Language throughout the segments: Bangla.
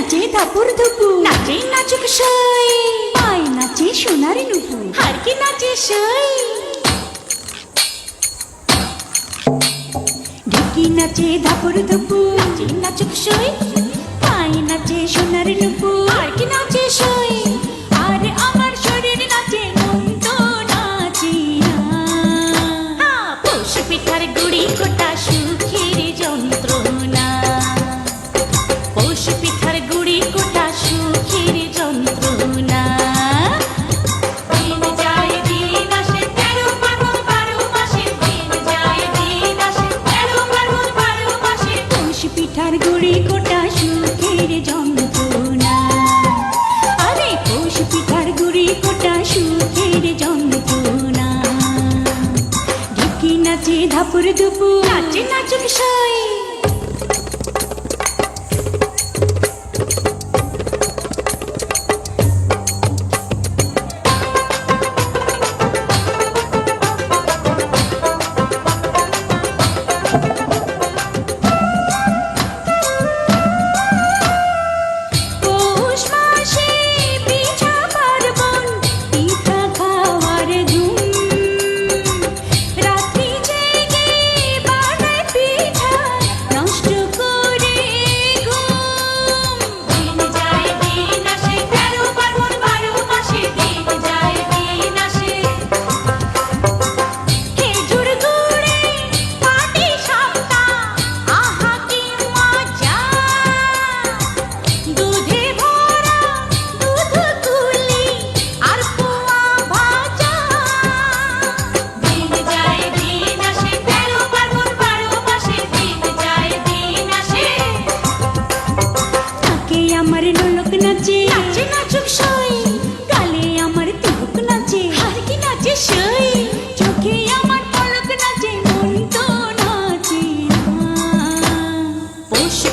নাচে থাপুর ধুপু। নাচে নাচুক সই। পায় নাচে সোনার নুপু। কি নাচে সই। ঢেকি নাচে ধাপুর ধুপু। নাচে নাচুক সই। পায় নাচে সোনার নুপু। কি নাচে সই। আর আমার শরীর নাচে মন তো নাচে না। হ্যাঁ, পিঠার গুড়ি কোটা সুখ। ভরি কোটা সুখের যন্ত্রণা। আরে কোষ পিঠার গুড়ি কোটা সুখের যন্ত্রণা। ঢেকি নাচে ধাপুর দুপুর নাচে নাচুক সয়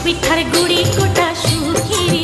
পিঠার গুড়ি কোটা সুখিরি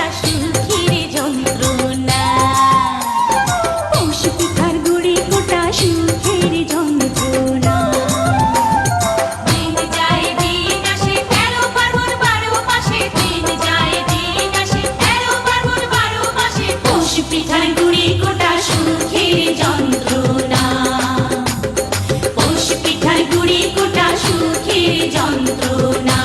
যন্ত্রণা।